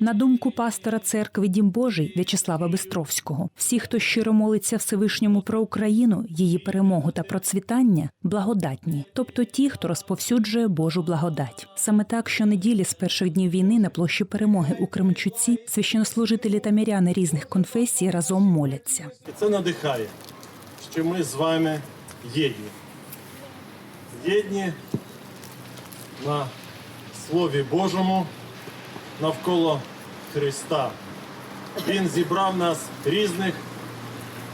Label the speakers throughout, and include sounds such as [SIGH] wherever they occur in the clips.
Speaker 1: На думку пастора церкви Дім Божий В'ячеслава Бистровського, всі, хто щиро молиться Всевишньому про Україну, її перемогу та процвітання, благодатні, тобто ті, хто розповсюджує Божу благодать. Саме так, щонеділі з перших днів війни на площі перемоги у Кременчуці священнослужителі та міряни різних конфесій разом моляться.
Speaker 2: Це надихає, що ми з вами єдні. Єдні на Слові Божому навколо Христа. Він зібрав нас різних,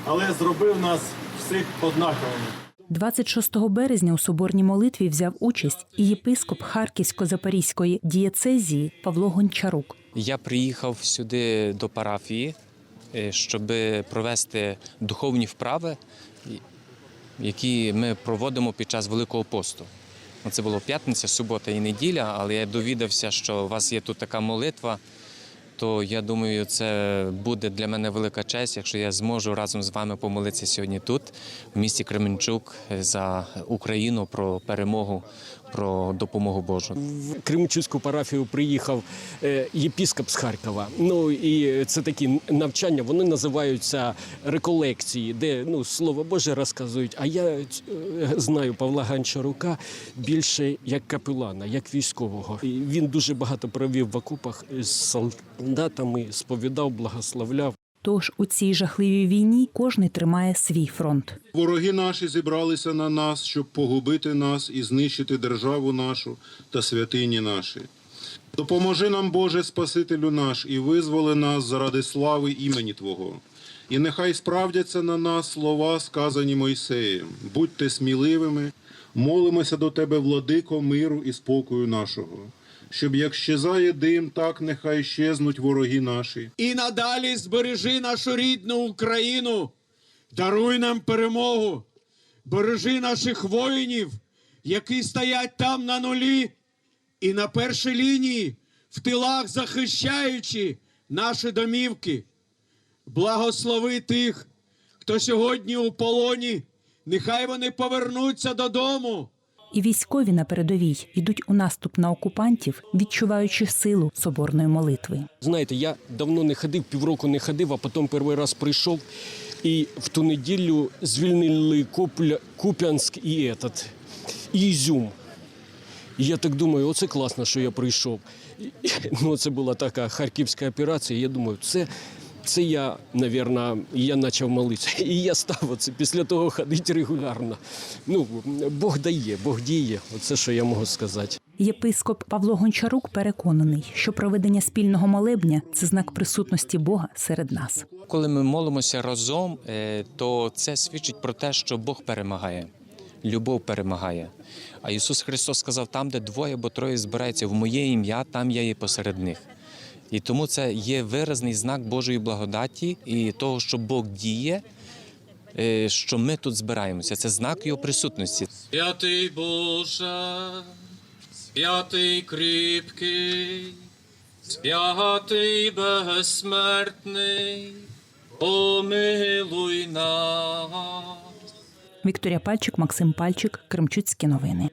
Speaker 2: але зробив нас всіх однаковими.
Speaker 1: 26 березня у соборній молитві взяв участь і єпископ Харківсько-Запорізької дієцезії Павло Гончарук.
Speaker 3: Я приїхав сюди до парафії, е, щоб провести духовні вправи, які ми проводимо під час Великого посту. Ну, Це було п'ятниця, субота і неділя, але я довідався, що у вас є тут така молитва. То я думаю, це буде для мене велика честь, якщо я зможу разом з вами помолитися сьогодні тут, в місті Кременчук, за Україну про перемогу, про допомогу Божу.
Speaker 4: в Кременчуцьку парафію приїхав е, єпіскоп з Харкова. Ну і це такі навчання, вони називаються реколекції, де ну слово Боже розказують. А я е, знаю Павла Гончарука більше як капелана, як військового. Він дуже багато провів в окопах з солдатами, сповідав, благословляв.
Speaker 1: Тож у цій жахливій війні кожний тримає свій фронт.
Speaker 5: Вороги наші зібралися на нас, щоб погубити нас і знищити державу нашу та святині наші. Допоможи нам, Боже, Спасителю наш, і визволи нас заради слави імені Твого. І нехай справдяться на нас слова, сказані Мойсеєм. Будьте сміливими, молимося до Тебе, владико, миру і спокою нашого. Щоб як щезає дим, так нехай щезнуть вороги наші.
Speaker 6: і надалі збережи нашу рідну Україну, даруй нам перемогу, бережи наших воїнів, які стоять там на нулі і на першій лінії, в тилах захищаючи наші домівки. Благослови тих, хто сьогодні у полоні, нехай вони повернуться додому.
Speaker 1: І військові на передовій йдуть у наступ на окупантів, відчуваючи силу соборної молитви.
Speaker 4: Знаєте, я давно не ходив, півроку не ходив, а потім перший раз прийшов. І в ту неділю звільнили Купля, Куп'янськ і этот, і Ізюм. І я так думаю, оце класно, що я прийшов. Ну, це була така харківська операція. Я думаю, це, це я, напевно, я почав молитися. [LAUGHS] І я став оце після того ходити регулярно. Ну, Бог дає, Бог діє. Оце що я можу сказати.
Speaker 1: Єпископ Павло Гончарук переконаний, що проведення спільного молебня це знак присутності Бога серед нас.
Speaker 3: Коли ми молимося разом, е, то це свідчить про те, що Бог перемагає, любов перемагає. А Ісус Христос сказав: там, де двоє або троє збираються в моє ім'я, там я є посеред них. І тому це є виразний знак Божої благодаті і того, що Бог діє, е, що ми тут збираємося. Це знак Його присутності.
Speaker 6: Святий Боже, святий кріпкий, святий безсмертний, помилуй нас.
Speaker 1: Вікторія Пальчик, Максим Пальчик, Кремчуцькі новини.